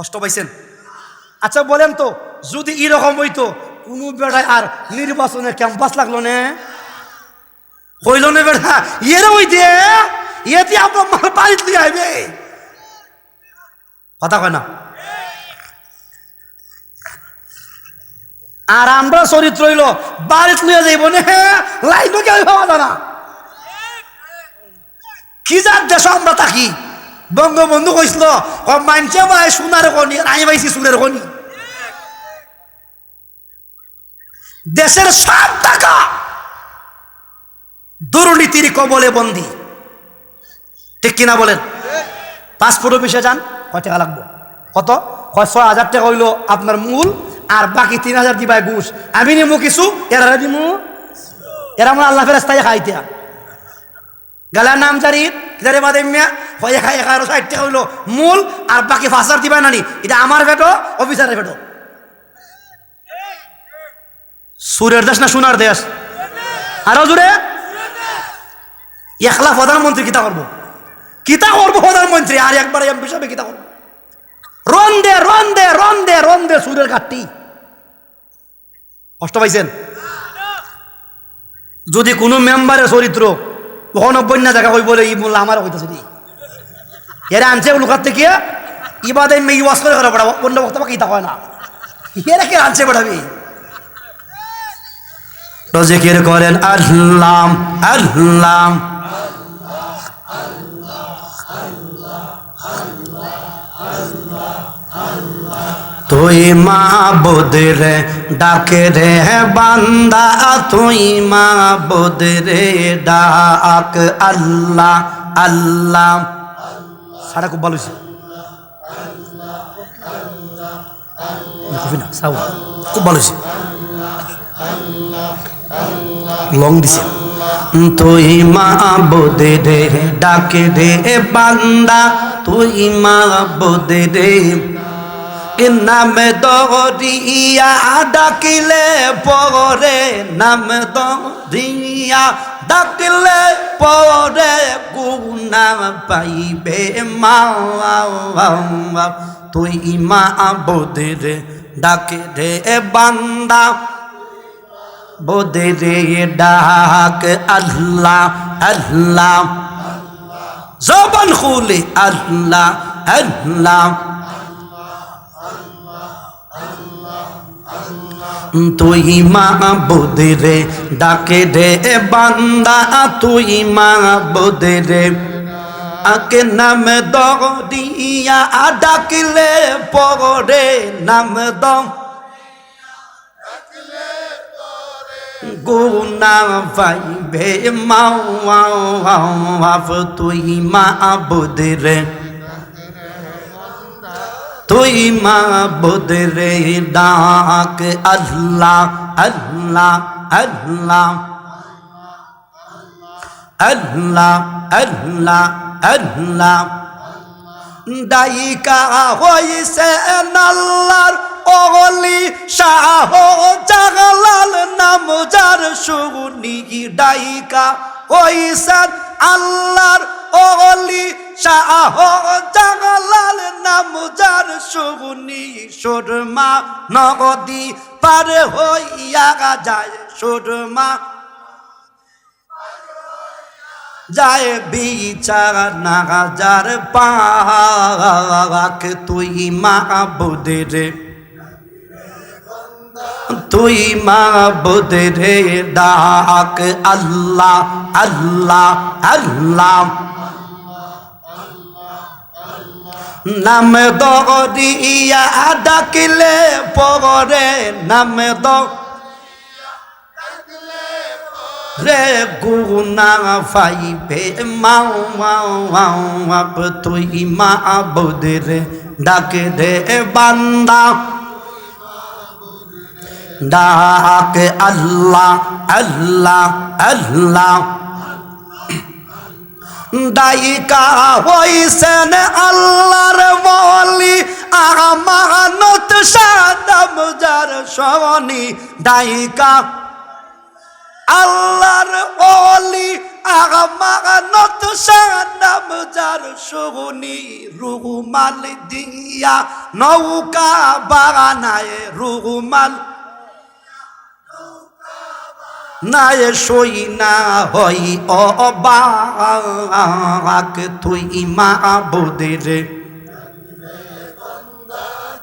কষ্ট পাইছেন? আচ্ছা বলেন তো, যদি এরকম হইতো, কোনো বেড়ায় আর নির্বাচনের ক্যাম্পাস লাগল না? হইল না বেড়া ইয়ের ওই দিয়ে ইয়েতে আপনার বাড়িতে লিয়ে আইবে। কথা কয় না? আর আমরা চরিত্র হইল, বাড়িতে লিয়ে যাইব না লাইন কেউ পাওয়া যায় না। কি যার দেশ আমরা থাকি? বঙ্গবন্ধু কইছিল মানছে ভাই সোনার কনি আমি পাইছি সুরের কনি দেশের সব টাকা দুর্নীতির কবলে বন্দি। ঠিক কিনা বলেন? পাসপোর্ট অফিসে যান, কয় টাকা লাগবো? কত? কয়, ছয় হাজার টাকা হইল আপনার মূল, আর বাকি তিন হাজার দিবাই ঘুষ। আমি নিমু কিছু? এরা দিমু? এরা আমার আল্লাহ ফেরাস্তায় খাইতে। গালার নাম জারি কিদারে বাদে মিয়া হয় একা এগারো ষাট টাকা হইল। মূল আর বাকি পাঁচ হাজার দিবা নানি, এটা আমার ভেটো, অফিসারের ভেটো। সুরের দেশ না সোনার দেশ? আরও জুড়ে একলা প্রধানমন্ত্রী কিতা করব? কিতা করব প্রধানমন্ত্রী? আর একবার এমপি সাহেব কিতা করব? রন দে রন দে রন দে রন দে সুরের কাটটি কষ্ট পাইছেন? যদি কোনো মেম্বারের চরিত্র কখনো বন্যা দেখা কই বলে ই বললে আমার হইতেছে নি এরা আনছে লোকার থেকে। ইবাদে মেয়ে ওয়াশ করে করা পড়াবো অন্য বক্তব্য কি তা হয় না। এরা কে আনছে পড়াবি রজিকির করেন? আল্লাম আল্লাহ তুই মা রে, ডাকে রে বান্দা, তুই মা রে, ডাক আল্লাহ আল্লাহ। সারা খুব ভালো খুব ভালো লং দিছে। তুই মা রে, ডাকে রে বান্দা, তুই মা রে নাম দরিয়া ডাকিলে পরে, নাম দরিয়া ডাকিলে পরে গুনা পাইবে মা তুই মা বোদের ডাকে রে বান্দা বোদের ডাক আল্লাহ আল্লাহ। জবান খুলে আল্লাহ আল্লাহ। তুই মা রে, ডাকে রে বান্দা, তুই মা রে। আকে নাম দিয়া, ডাকিলে পরে নাম দম গুনা পাইবে মাও তুই মা রে। তুই মা রে ডাক, আল্লাহ আল্লাহ আল্লাহ। আল্লাহ আল্লাহ আল্লাহ। দায়িকা হইছে আল্লাহর অগলি শাহ জাগলাল নাম যার সুগুনি দায়িকা হইছেন আল্লাহর অগলি শাহ জাগলাল নাম যার সুগুনি সুরমা নগদি পার হইয়া যায় সুরমা। যায় বিচার নাগাজার পাক, তুই মা বুদের তুই মা বুদের ডাক, আল্লাহ আল্লাহ আল্লাহ। নাম দরিয়া ডাকিলে পরে নাম দ রে গুনা ফাইবে, মাও মাও মাও আপ তুই মা বুদের ডাকে দে বান্দা। ডাক আল্লাহ আল্লাহ আল্লাহ। দায়িকা হইছেন আল্লাহর বলি আমানত সাদাম যার সনি দায়িকা। আল্লাহর অলি আগা মাগা নত নাম যার সগুনি রুগুমাল দিয়া নৌকা বাগানায় নায় সই না হই অবাক, তুই মা বোদের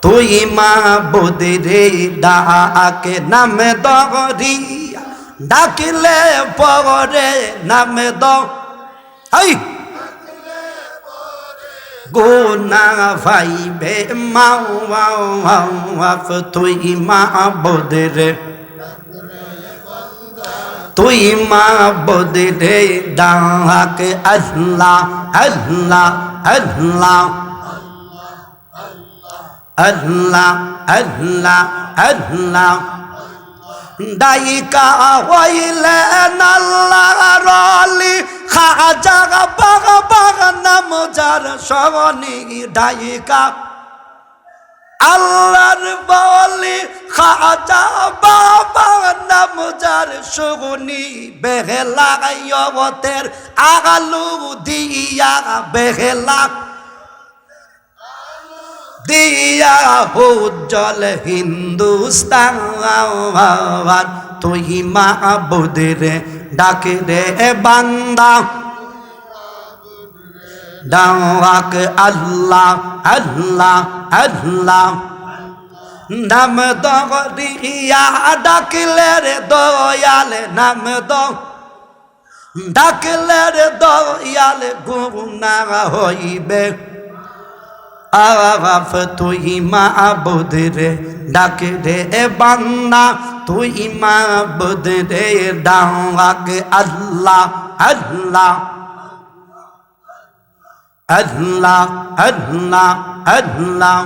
তুই মা বোদের ডাকে নামে দরিয়া ডাকিলে পরে নামে দ। হাই! গোনা ভাইবে মাও তুই মা বোদের তুই মা বদলে ডাক, আল্লাহ আল্লাহ আল্লাহ। আল্লাহ আল্লাহ আল্লাহ। দায়িকা হইলে নাল্লাহ রলি, খাজা বাগ বাগ নাম যার সগনি দায়িকা আল্লাহর বলি, খাজা বাবা নাম যার সুগুনি বেহেলা জগতের আগালু দিয়া, বেহেলা দিয়া উজ্জ্বল হিন্দুস্তান, তুই মা বুদরে ডাকে রে বান্দা। ডাক আল্লাহ আল্লাহ আল্লাহ। নাম দিয়া ডাকলে রে দয়ালে নাম দ। ডাকলে রে দয়ালে গুণা হইবে। আগাফ তুই মা বুদরে ডাকে রে বান্না তুই মা বুদরে ডাক আল্লাহ আল্লাহ। আল্লাহ আল্লাহ আল্লাহ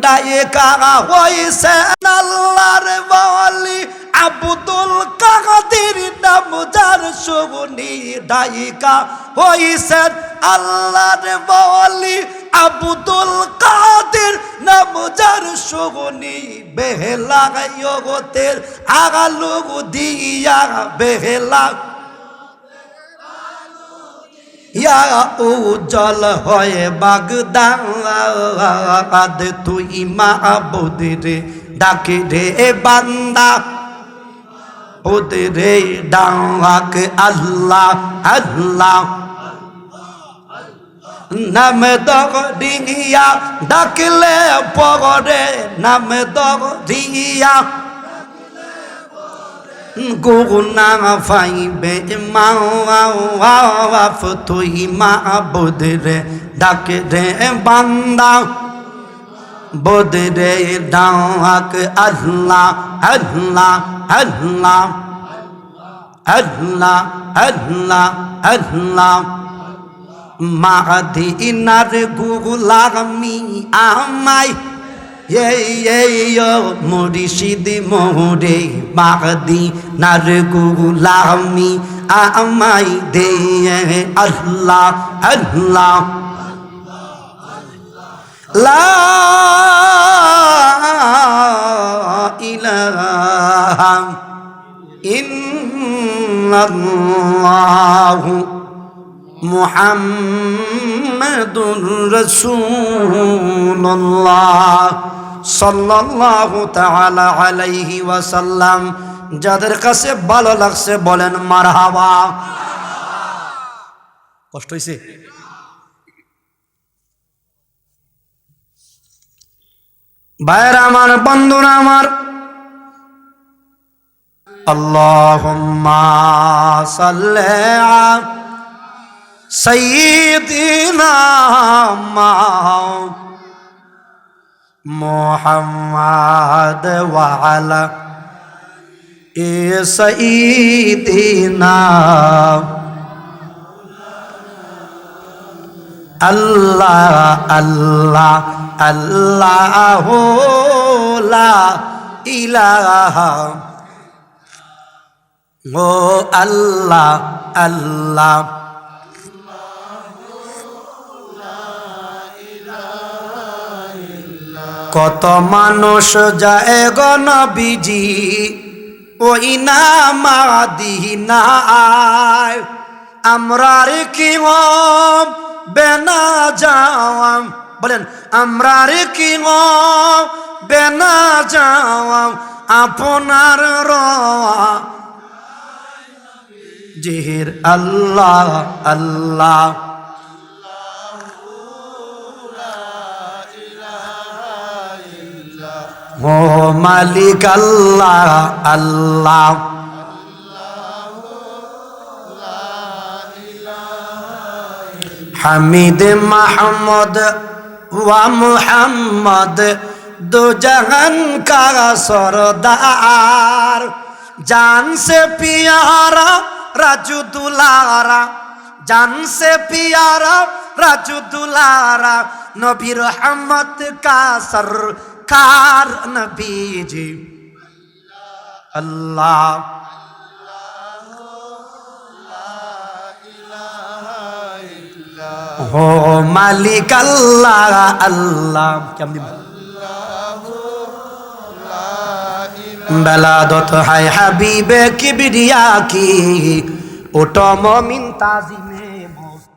দায়িকা হইছে আল্লাহর বলি আব্দুল কাদের নাম যার সুগুনি দায়িকা হইছে আল্লাহর বলি আব্দুল কাদের নাম যার সুগুনি বেহেলা জগতের আগালু দিয়া বেহেলা ইয়া উজ্জ্বল হয় বাগদাদ, তুই মা বোদরে ডাকে রে বান্দা। ওদরে ডাক আল্লাহ আল্লাহ। নাম দিয়া ডাকলে পগরে নাম দিয়া গুনা ফাইবে মাওয়াফ তুই মা বোদরে ডাকে রে বান্দা বোদরে ডাক আল্লাহ আল্লাহ আল্লাহ আল্লাহ আল্লাহ আল্লাহ মাদিনার গুলামি আমায় এই মুরিশিদ মোরে বাগদি নার গুলামি আমাই দে আল্লাহ আল্লাহ। লা ইলাহা রাসূলুল্লাহ। সাল্লাল্লাহু তাআলা আলাইহি ওয়াসাল্লাম, যাদের কাছে ভালো লাগছে বলেন মারহাবা। কষ্ট হইছে? ভাইরা আমার, বন্ধুরা আমার, আল্লাহুম্মা সাল্লি আলা সাইয়্যিদিনা মা محمد وعلى سيدنا اللہ اللہ اللہ لا الہ او اللہ اللہ কত মানুষ যায় গণবিজি ওই না মাদিনায় আমরার কি হব বেনা যাওয়াম। বলেন আমরার কি হব বেনা যাওয়াম, আপনার রওয়া। জিহির আল্লাহ আল্লাহ। ও মালিক আল্লাহ আল্লাহ। হামিদ মাহমদ ওয়া মুহাম্মদ, দু জহন কা সরদার। জান সে পিয়ারা, রাজু দুলারা। জান সে পিয়ারা, রাজু দুলারা। নবীর রহমত কা সর কার নবীজি? আল্লাহ। হো মালিক আল্লাহ আল্লাহ। কেমন বেলাদত হায় হাবিবে কিবরিয়া কি ওট মমিন তাজিমে মস্তি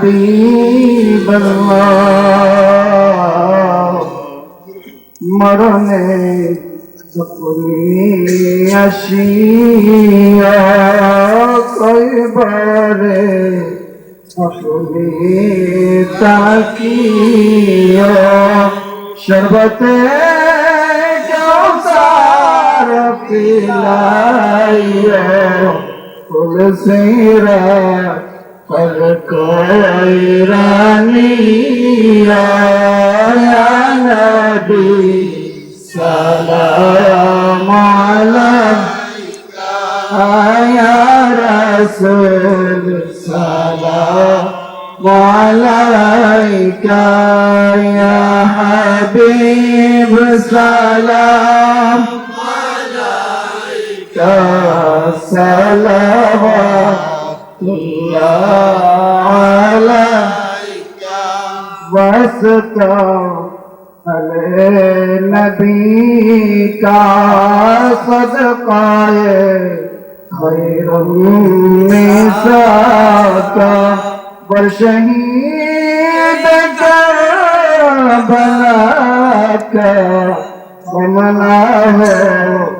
হাবিব মরণে তুমি আসিয়া কইবারে তুমি তাকিয়া শরবতে কাউসার পিলাইয়া ফুল সিরা কব কইরানিয়া নবী সালাম আলাইকা আয়া রাসূল সালাম আলাইকা ইয়া হাবিব সালাম عليك وسلم نبی کا صدقہ خیر النساء کا برشہید کربلا کا ومنا ہے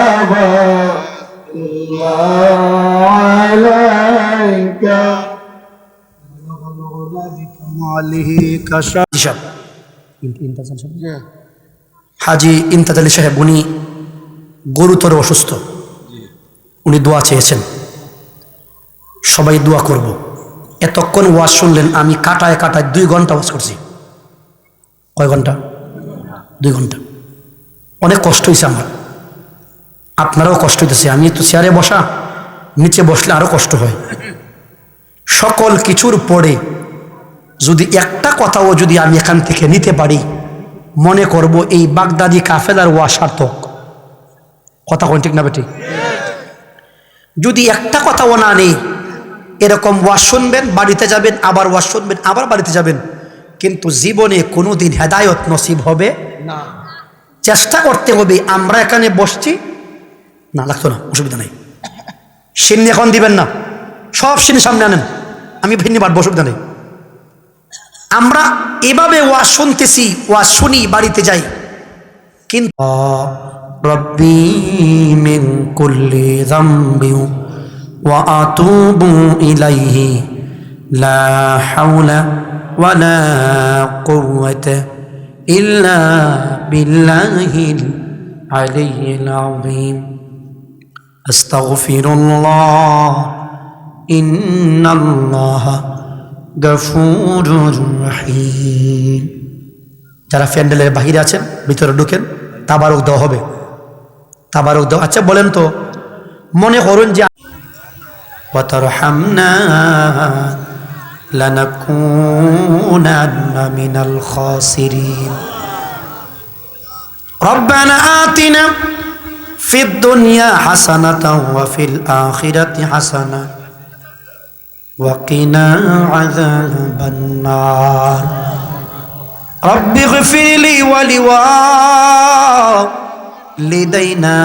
হাজি ইমতাজ আলী সাহেব। উনি গুরুতর অসুস্থ। উনি দোয়া চেয়েছেন সবাই দোয়া করব। এতক্ষণ ওয়াজ শুনলেন আমি কাটায় কাটায় দুই ঘণ্টা ওয়াজ করছি। কয় ঘণ্টা? দুই ঘণ্টা। অনেক কষ্ট হয়েছে আমার। আপনারাও কষ্ট হইতেছে আমি তো চেয়ারে বসা নিচে বসলে আরও কষ্ট হয়। সকল কিছুর পরে যদি একটা কথাও যদি আমি এখান থেকে নিতে পারি, মনে করব এই বাগদাদি কাফেলার ওয়া সার্থক। কথা কোন ঠিক না বেটি যদি একটা কথাও না নেই, এরকম ওয়াজ শুনবেন, বাড়িতে যাবেন, আবার ওয়াজ শুনবেন, আবার বাড়িতে যাবেন, কিন্তু জীবনে কোনো দিন হেদায়ত নসিব হবে না। চেষ্টা করতে হবে, আমরা এখানে বসছি। না, লাগতো না, অসুবিধা নেই। সিন্নি এখন দিবেন না। সব শ্রেণি সামনে আনেন। আমি ভিন্নি বাড়বো অসুবিধা নেই। আমরা এভাবে ওয়াজ শুনতেছি ওয়াজ শুনি বাড়িতে যাই। কিন্তু ওয়া ইলাইহি লা আস্তাগফিরুল্লাহ ইন্নাল্লাহা যারা প্যান্ডেলের বাহিরে আছেন ভিতরে ঢুকেন তাবারক দেওয়া হবে তাবারক দেওয়া আচ্ছা বলেন তো মনে করুন যে وترحمنا لنكونن من الخاسرين ربنا آتنا في الدنيا حسنة وفي الآخرة حسنة وقنا عذاب النار رب اغفر لي ولوالدينا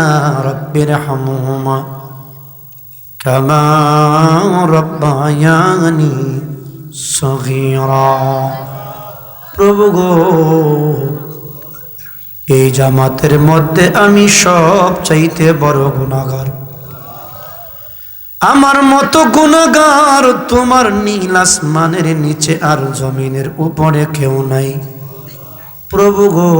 رب ارحمهما كما ربياني صغيرا প্রভু গো এই জামাতের মধ্যে আমি সব চাইতে বড় গুণাগার আমার মতো গুণাগার, তোমার নীল আসমানের নিচে আর জমিনের উপরে কেউ নাই। প্রভু গো,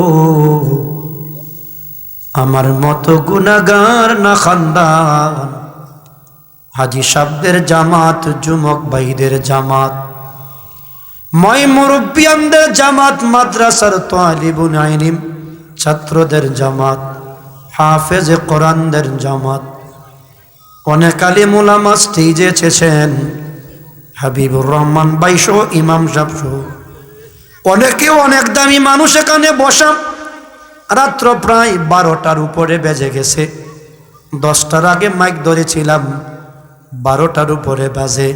আমার মতো গুণাগার না খানদান। হাজি সাবদের জামাত, যুমক ভাইদের জামাত। ময় মুরব্বিয়ানদের জামাত, মাদ্রাসার তালিবুন আইনিম ছাত্রদের জামাত। হাফেজ কোরআনদের জামাত। অনেক আলিমুলামা স্টেজে এসেছেন হাবিবুর রহমান বাইশো, ইমাম সাহসহ অনেকে অনেক দামি মানুষ এখানে বসা। রাত্র প্রায় বারোটার উপরে বেজে গেছে। দশটার আগে মাইক ধরেছিলাম। বারোটার উপরে বাজে।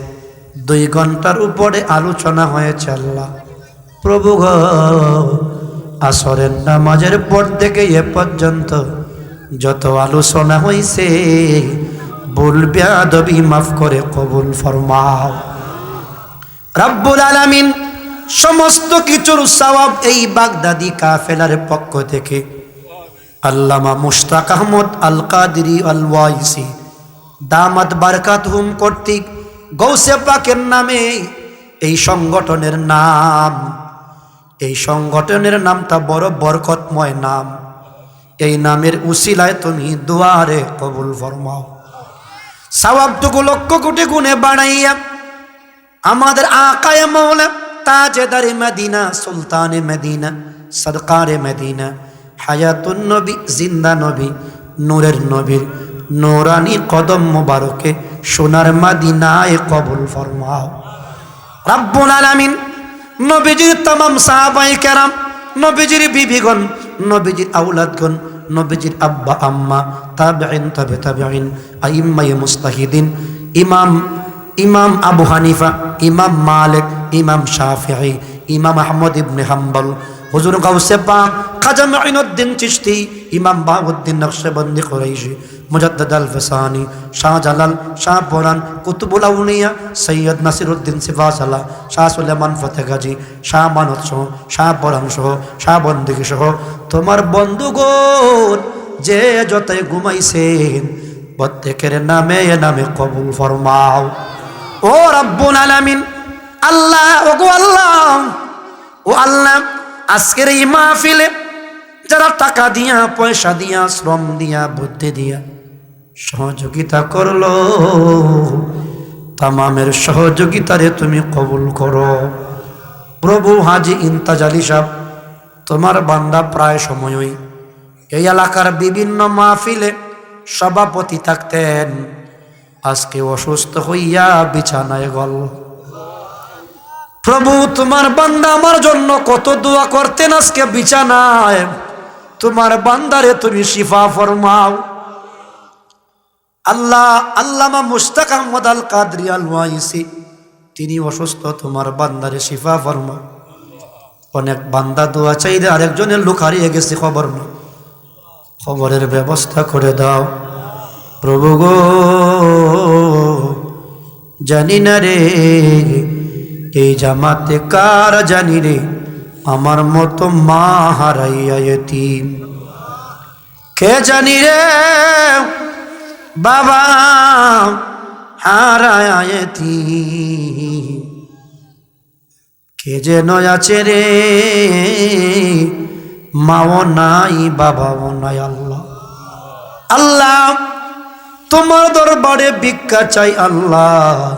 দুই ঘণ্টার উপরে আলোচনা হয়েছে আল্লাহ। প্রভু আসরের নামাজের পর থেকে এ পর্যন্ত যত আলোচনা হয়েছে বলবে আদবি মাফ করে কবুল ফরমাও। রাব্বুল আলামিন সমস্ত কিছুর সওয়াব এই বাগদাদি কাফেলার পক্ষ থেকে। আল্লামা মুশতাক আহমদ আল কাদিরি আল ওয়াইসি দামাত বারকাত হুম কর্তৃক গৌসে পাকের নামে এই সংগঠনের নাম। এই সংগঠনের নামটা বড় বরকতময় নাম। এই নামের উসিলায় তুমি দুয়ারে কবুল ফরমাও। সওয়াবটুকু লক্ষ কোটি গুণে বাড়াইয়া আমাদের আকায় মৌলা তাজেদারে মদিনা, সুলতানে মদিনা সরকারে মদিনা, হায়াতুন নবী, জিন্দা নবী, নূরের নবীর নোরানি কদম মুবারকে সোনার মাদিনায় কবুল ফরমাও। রাব্বুল আলামিন নবীজির তমাম সাহাবাই কেরাম, নবীজির বিবিগণ, নবীজির আউলাদগণ নবীজির আব্বা, আম্মা তাবেইন তাবে তাবেইন আইম্মায়ে মুস্তাহিদিন, ইমাম ইমাম আবু হানিফা, ইমাম মালিক, ইমাম শাফিঈ, ইমাম আহমদ ইবনে হাম্বল, হুজুর গাউসে পাক খাজা মাইনুদ্দিন চিশতি, ইমাম বাহুদ্দিন নকশবন্দি কুরাইশি মুজাদ্দাদ আল ফসানি, শাহ জালাল, শাহ পরান কুতুবুল আউলিয়া, সৈয়দ নাসিরুদ্দিন সিফাসালা শাহ সুলেমান ফতে গাজী শাহ মানত সহ, শাহ পরান সহ, শাহ বন্দিগি সহ। তোমার বন্ধুগণ, যে যতই ঘুমাইছেন, প্রত্যেকের নামে এ নামে কবুল ফরমাও। ও রব্বুল আলামিন, আল্লাহ ও গো আল্লাহ, ও আল্লাহ, আজকের এই মাহফিলে যারা টাকা দিয়া, পয়সা দিয়া, শ্রম দিয়া, বুদ্ধি দিয়া সহযোগিতা করল। তামামের সহযোগিতারে তুমি কবুল করো। প্রভু হাজি ইন্তাজ আলী সাহ তোমার বান্দা প্রায় সময়ই এই এলাকার বিভিন্ন মাহফিলে সভাপতি থাকতেন। আজকে অসুস্থ হইয়া বিছানায় গল। প্রভু, তোমার বান্দা আমার জন্য কত দোয়া করতেন আজকে বিছানায়। তোমার বান্দারে তুমি শিফা ফরমাও। আল্লাহ, আল্লামা মুস্তাক আহমদ আল কাদরি আল ওয়াইসি তিনি অসুস্থ, তোমার বান্দারে শিফা ফরমাও অনেক বান্দা দোয়া চাইলে আরেকজনের লোক হারিয়ে গেছে, খবর না। খবরের ব্যবস্থা করে দাও। প্রভু গো, জানি না রে, এই জামাতে কার জানি রে? আমার মতো মা হারাইয়া এতিম। কে জানি রে বাবা হারায় এতিম। কে যেন আছে রে? মাও নাই, বাবাও নাই, আল্লাহ। আল্লাহ, তোমার দরবারে ভিক্ষা চাই, আল্লাহ।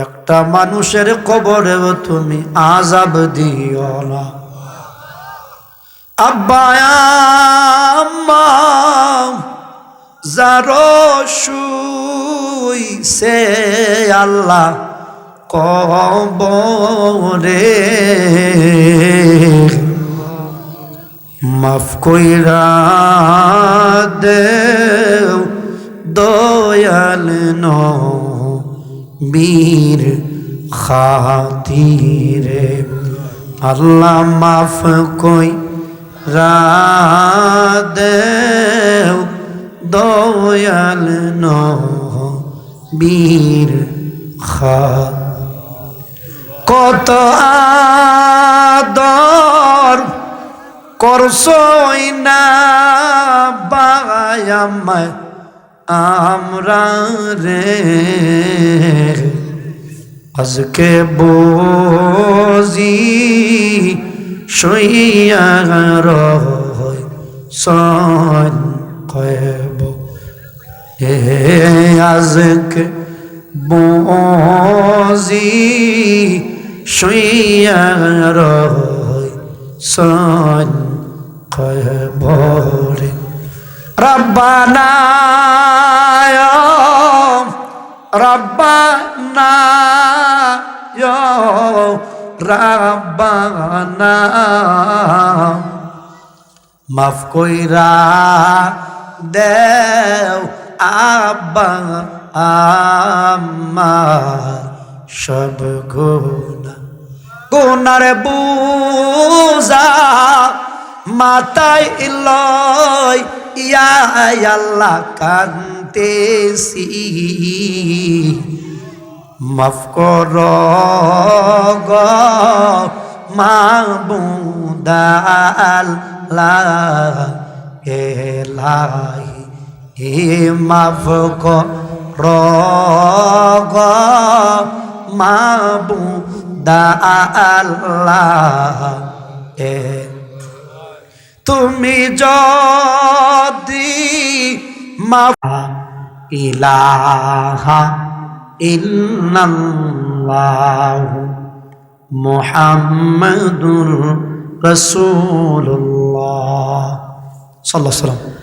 একটা মানুষের কবরেও তুমি আজাব দিও না। আব্বা, আম্মা যারো শুইছে আল্লাহ কবরে। মাফ কইরা দেও দয়াল বীর খাতিরে। আল্লাহ মাফ কই রা দেও দয়াল বীর খা। কত আদর করছই না বায়ামায় আমরা রে। আজকে বুঝি সইয়া রয় সন কয়ব হে আজকে বজি শুইয়া রই সন কয়বরে রব্বানা রব্বানা রব্বানা মাফ কইরা দেও আব্বা আমার সব গুণা। গুনার বুঝা মাতাই লয় ইয়া আল্লাহ কান্তেছি মাফ কর গ মাবুদাল্লাহ এলাই হে মাফ কর গ মাবুদাল্লাহ এ তুমি যদি মা ইলাহা ইল্লাল্লাহ মুহাম্মাদুর রাসূলুল্লাহ। সাল্লাল্লাহু আলাইহি